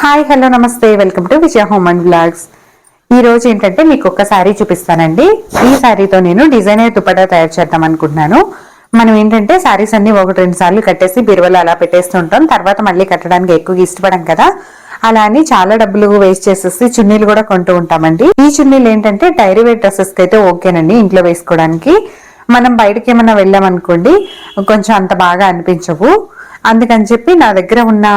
Hi hello నమస్తే. Welcome to Vijaya home and blogs. ఈ రోజు ఏంటంటే మీకు ఒక శారీ చూపిస్తానండి. ఈ శారీతో నేను డిజైనర్ దుపట్టా తయారు చేద్దాం అనుకుంటున్నాను. మనం ఏంటంటే శారీస్ అన్ని ఒకటి రెండు సార్లు కట్టేసి బీరువలో అలా పెట్టేస్తుంటాం తర్వాత మళ్ళీ కట్టడానికి ఎక్కువ ఇష్టపడం కదా. అలా అని చాలా డబ్బులు వేస్ట్ చేసేసి చున్నీలు కూడా కొంటూ ఉంటామండి. ఈ చున్నీలు ఏంటంటే డైరీ వేర్ డ్రెస్సెస్కి అయితే ఓకేనండి ఇంట్లో వేసుకోవడానికి. మనం బయటకి ఏమైనా వెళ్ళామనుకోండి కొంచెం అంత బాగా అనిపించవు. అందుకని చెప్పి నా దగ్గర ఉన్న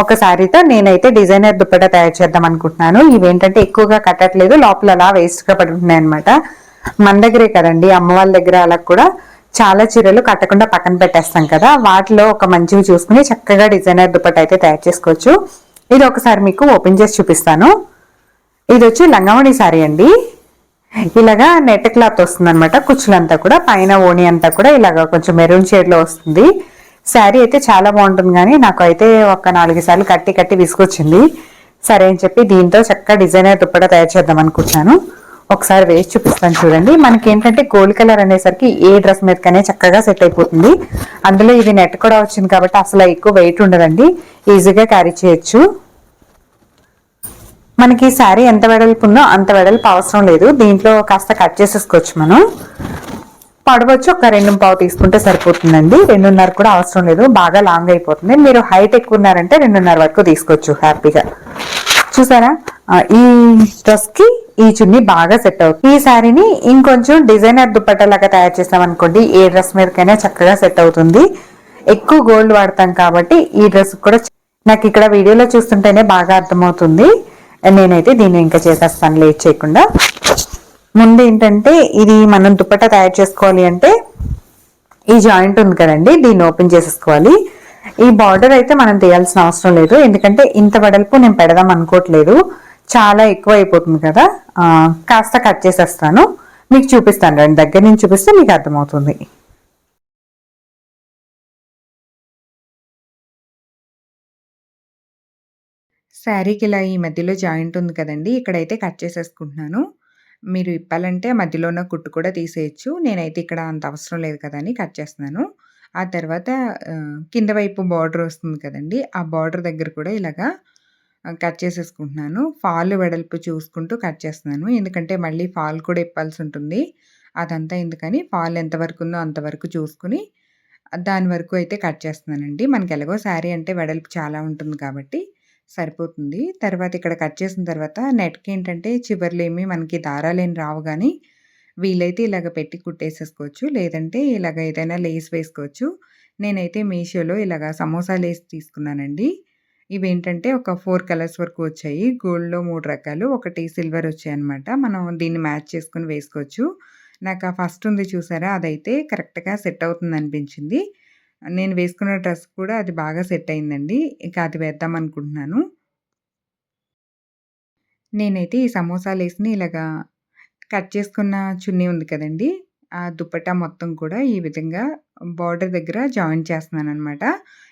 ఒక శారీతో నేనైతే డిజైనర్ దుప్పట తయారు చేద్దాం అనుకుంటున్నాను. ఇవేంటంటే ఎక్కువగా కట్టట్లేదు లోపల అలా వేస్ట్గా పడుతున్నాయి పడి అనమాట మన దగ్గరే కదండి అమ్మ వాళ్ళ దగ్గర అలా కూడా చాలా చీరలు కట్టకుండా పక్కన పెట్టేస్తాం కదా. వాటిలో ఒక మంచివి చూసుకుని చక్కగా డిజైనర్ దుప్పట అయితే తయారు చేసుకోవచ్చు. ఇది ఒకసారి మీకు ఓపెన్ చేసి చూపిస్తాను. ఇది వచ్చి లంగావణి శారీ అండి. ఇలాగా నెట్ క్లాత్ వస్తుంది అనమాట కుచ్చులంతా కూడా పైన ఓణి అంతా కూడా ఇలాగా కొంచెం మెరూన్ షేడ్లో వస్తుంది. శారీ అయితే చాలా బాగుంటుంది కానీ నాకు అయితే ఒక నాలుగు సార్లు కట్టి కట్టి విసుకొచ్చింది సరే అని చెప్పి దీంతో చక్కగా డిజైనర్ దుప్పట తయారు చేద్దాం అనుకుంటున్నాను. ఒకసారి వేసి చూపిస్తాను చూడండి. మనకి ఏంటంటే గోల్డ్ కలర్ అనేసరికి ఏ డ్రెస్ మీదకనే చక్కగా సెట్ అయిపోతుంది. అందులో ఇది నెట్ కూడా వచ్చింది కాబట్టి అసలు ఎక్కువ వెయిట్ ఉండదండి. ఈజీగా క్యారీ చేయొచ్చు. మనకి శారీ ఎంత వెడల్పు ఉందో అంత వెడల్పు అవసరం లేదు. దీంట్లో కాస్త కట్ చేసేసుకోవచ్చు మనం. పడవచ్చు. ఒక రెండు పావు తీసుకుంటే సరిపోతుందండి. రెండున్నర కూడా అవసరం లేదు. బాగా లాంగ్ అయిపోతుంది. మీరు హైట్ ఎక్కువ ఉన్నారంటే రెండున్నర వరకు తీసుకోవచ్చు హ్యాపీగా. చూసారా? ఈ డ్రెస్కి ఈ చున్నీ బాగా సెట్ అవుతుంది. ఈ శారీని ఇంకొంచెం డిజైనర్ దుప్పట్ట లాగా తయారు చేసాం అనుకోండి. ఏ డ్రెస్ మీదకైనా చక్కగా సెట్ అవుతుంది. ఎక్కువ గోల్డ్ వాడతాం కాబట్టి ఈ డ్రెస్ కూడా నాకు ఇక్కడ వీడియోలో చూస్తుంటేనే బాగా అర్థమవుతుంది. నేనైతే దీన్ని ఇంకా చేసేస్తాను. లేట్ చేయకుండా. ముందు ఏంటంటే ఇది మనం దుప్పట తయారు చేసుకోవాలి అంటే ఈ జాయింట్ ఉంది కదండి దీన్ని ఓపెన్ చేసేసుకోవాలి. ఈ బార్డర్ అయితే మనం తీయాల్సిన అవసరం లేదు ఎందుకంటే ఇంత వెడల్పు నేను పెడదాం అనుకోవట్లేదు. చాలా ఎక్కువ అయిపోతుంది కదా కాస్త కట్ చేసేస్తాను. మీకు చూపిస్తాను రండి దగ్గర నుంచి చూపిస్తే మీకు అర్థమవుతుంది. శారీకి ఇలా ఈ మధ్యలో జాయింట్ ఉంది కదండి ఇక్కడైతే కట్ చేసేసుకుంటున్నాను. మీరు ఇప్పాలంటే మధ్యలో ఉన్న కుట్టు కూడా తీసేయచ్చు. నేనైతే ఇక్కడ అంత అవసరం లేదు కదా అని కట్ చేస్తున్నాను. ఆ తర్వాత కింద వైపు బార్డర్ వస్తుంది కదండి ఆ బార్డర్ దగ్గర కూడా ఇలాగా కట్ చేసేసుకుంటున్నాను. ఫాల్ వెడల్పు చూసుకుంటూ కట్ చేస్తున్నాను. ఎందుకంటే మళ్ళీ ఫాల్ కూడా ఇప్పాల్సి ఉంటుంది. అదంతా ఎందుకని ఫాల్ ఎంతవరకు ఉందో అంతవరకు చూసుకుని దాని వరకు అయితే కట్ చేస్తున్నానండి. మనకి ఎలాగో శారీ అంటే వెడల్పు చాలా ఉంటుంది కాబట్టి సరిపోతుంది. తర్వాత ఇక్కడ కట్ చేసిన తర్వాత నెట్కి ఏంటంటే చివర్లు ఏమి మనకి దారాలేమి రావు కానీ వీలైతే ఇలాగ పెట్టి కుట్టేసేసుకోవచ్చు. లేదంటే ఇలాగ ఏదైనా లేస్ వేసుకోవచ్చు. నేనైతే మీషోలో ఇలాగ సమోసా లేస్ తీసుకున్నానండి. ఇవి ఏంటంటే ఒక ఫోర్ కలర్స్ వరకు వచ్చాయి. గోల్డ్లో మూడు రకాలు ఒకటి సిల్వర్ వచ్చాయి అనమాట మనం దీన్ని మ్యాచ్ చేసుకుని వేసుకోవచ్చు. నాకు ఆ ఫస్ట్ ఉంది చూసారా? అదైతే కరెక్ట్గా సెట్ అవుతుంది అనిపించింది నేను వేసుకున్న డ్రెస్ కూడా అది బాగా సెట్ అయిందండి. ఇక అది వేద్దాం అనుకుంటున్నాను. నేనైతే ఈ సమోసాలు లేస్ని ఇలాగా కట్ చేసుకున్న చున్నీ ఉంది కదండి. ఆ దుపట్టా మొత్తం కూడా ఈ విధంగా బార్డర్ దగ్గర జాయిన్ చేస్తున్నాను అనమాట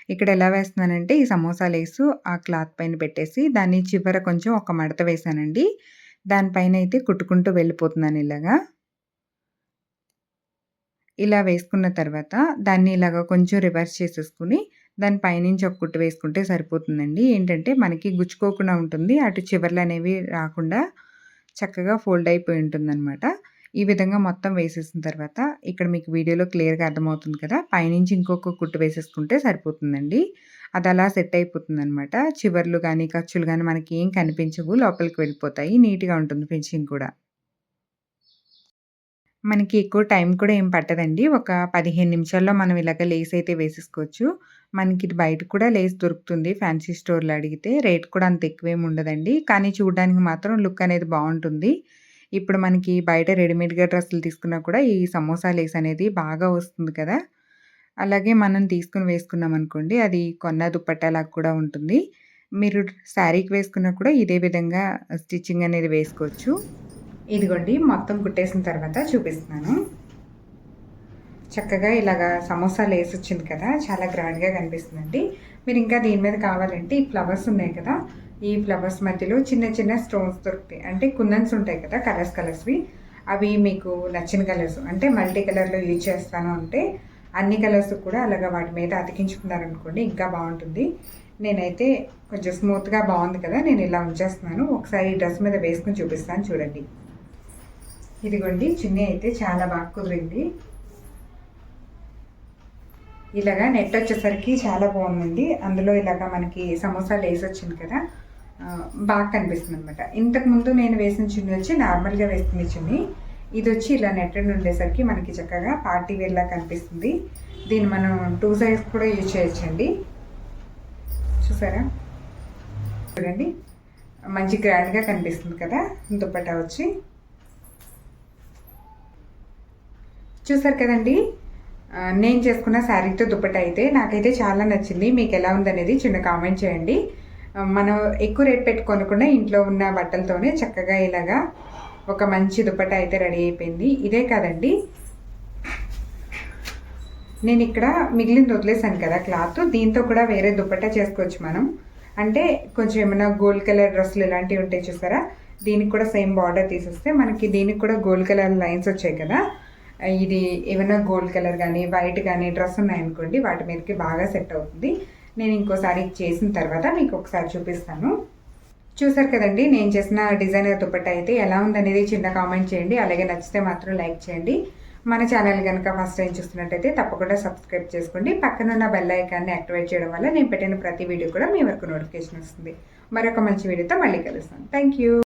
ఇక్కడ ఎలా వేస్తున్నానంటే ఈ సమోసాలు వేసు ఆ క్లాత్ పైన పెట్టేసి దాన్ని చివర కొంచెం ఒక మడత వేసానండి దానిపైన అయితే కుట్టుకుంటూ వెళ్ళిపోతున్నాను ఇలాగా. ఇలా వేసుకున్న తర్వాత దాన్ని ఇలాగ కొంచెం రివర్స్ చేసేసుకుని దాని పైనుంచి ఒక కుట్టు వేసుకుంటే సరిపోతుందండి. ఏంటంటే మనకి గుచ్చుకోకుండా ఉంటుంది. అటు చివర్లు అనేవి రాకుండా చక్కగా ఫోల్డ్ అయిపోయి ఉంటుందన్నమాట. ఈ విధంగా మొత్తం వేసేసిన తర్వాత ఇక్కడ మీకు వీడియోలో క్లియర్గా అర్థమవుతుంది కదా పైనుంచి ఇంకొక కుట్టు వేసేసుకుంటే సరిపోతుందండి. అది అలా సెట్ అయిపోతుంది అనమాట చివర్లు కానీ ఖర్చులు కానీ మనకి ఏం కనిపించవు. లోపలికి వెళ్ళిపోతాయి. నీట్గా ఉంటుంది ఫినిషింగ్ కూడా. మనకి ఎక్కువ టైం కూడా ఏం పట్టదండి. ఒక 15 నిమిషాల్లో మనం ఇలాగ లేస్ అయితే వేసేసుకోవచ్చు. మనకి ఇది బయట కూడా లేస్ దొరుకుతుంది ఫ్యాన్సీ స్టోర్‌లో అడిగితే. రేట్ కూడా అంత ఎక్కువేమి ఉండదండి. కానీ చూడడానికి మాత్రం లుక్ అనేది బాగుంటుంది ఇప్పుడు మనకి బయట రెడీమేడ్‌గా డ్రెస్సులు తీసుకున్నా కూడా ఈ సమోసా లేస్ అనేది బాగా వస్తుంది కదా! అలాగే మనం తీసుకొని వేసుకున్నామనుకోండి అది కొన్న దుప్పట్టలాగా కూడా ఉంటుంది. మీరు శారీకి వేసుకున్నా కూడా ఇదే విధంగా స్టిచ్చింగ్ అనేది వేసుకోవచ్చు. ఇదిగోండి మొత్తం కుట్టేసిన తర్వాత చూపిస్తున్నాను. చక్కగా ఇలాగా సమోసాలు వేసి వచ్చింది కదా! చాలా గ్రాండ్‌గా కనిపిస్తుందండి. మీరు ఇంకా దీని మీద కావాలంటే ఈ ఫ్లవర్స్ ఉన్నాయి కదా! ఈ ఫ్లవర్స్ మధ్యలో చిన్న చిన్న స్టోన్స్ దొరుకుతాయి. అంటే కుందన్స్ ఉంటాయి కదా! కలర్స్ కలర్స్‌వి. అవి మీకు నచ్చిన కలర్స్ అంటే మల్టీ కలర్‌లో యూజ్ చేస్తాను అంటే అన్ని కలర్స్ కూడా అలాగా వాటి మీద అతికించుకున్నారనుకోండి ఇంకా బాగుంటుంది నేనైతే కొంచెం స్మూత్గా బాగుంది కదా నేను ఇలా ఉంచేస్తున్నాను ఒకసారి ఈ డ్రెస్ మీద వేసుకుని చూపిస్తాను చూడండి ఇదిగోండి చున్నీ అయితే చాలా బాగా కుదిరింది. ఇలాగా నెట్ వచ్చేసరికి చాలా బాగుందండి. అందులో ఇలాగా మనకి సమోసాలు వేసి వచ్చింది కదా బాగా కనిపిస్తుంది అనమాట ఇంతకు ముందు నేను వేసిన చున్నీ వచ్చి నార్మల్గా వేస్తుంది చున్నీ. ఇది వచ్చి ఇలా నెట్టెడ్ ఉండేసరికి మనకి చక్కగా పార్టీ వేర్లా కనిపిస్తుంది. దీన్ని మనం టూ సైజ్ కూడా యూజ్ చేయొచ్చండి. చూసారా? చూడండి మంచి గ్రాండ్గా కనిపిస్తుంది కదా దుప్పటా వచ్చి. చూసారు కదండి? నేను చేసుకున్న శారీతో దుప్పట అయితే నాకైతే చాలా నచ్చింది. మీకు ఎలా ఉందనేది చిన్న కామెంట్ చేయండి. మనం ఎక్కువ రేట్ పెట్టుకోనకుండా ఇంట్లో ఉన్న బట్టలతోనే చక్కగా ఇలాగా ఒక మంచి దుప్పట అయితే రెడీ అయిపోయింది. ఇదే కాదండి. నేను ఇక్కడ మిగిలింది వదిలేసాను కదా క్లాత్. దీంతో కూడా వేరే దుప్పట చేసుకోవచ్చు మనం. అంటే కొంచెం ఏమైనా గోల్డ్ కలర్ డ్రెస్సులు ఇలాంటివి ఉంటాయి చూసారా? దీనికి కూడా సేమ్ బార్డర్ తీసేస్తే మనకి దీనికి కూడా గోల్డ్ కలర్ లైన్స్ వచ్చాయి కదా. ఇది ఏమైనా గోల్డ్ కలర్ కానీ వైట్ కానీ డ్రెస్ ఉన్నాయనుకోండి వాటి మీదకి బాగా సెట్ అవుతుంది. నేను ఇంకోసారి చేసిన తర్వాత మీకు ఒకసారి చూపిస్తాను. చూసారు కదండి నేను చేసిన డిజైనర్ దుపట్టా అయితే ఎలా ఉందనేది చిన్న కామెంట్ చేయండి. అలాగే నచ్చితే మాత్రం లైక్ చేయండి. మన ఛానల్ కనుక ఫస్ట్ టైం చూస్తున్నట్టయితే తప్పకుండా సబ్స్క్రైబ్ చేసుకోండి. పక్కన ఉన్న బెల్ ఐకాన్ని యాక్టివేట్ చేయడం వల్ల నేను పెట్టిన ప్రతి వీడియో కూడా మీ వరకు నోటిఫికేషన్ వస్తుంది. మరొక మంచి వీడియోతో మళ్ళీ కలుస్తాను. Thank you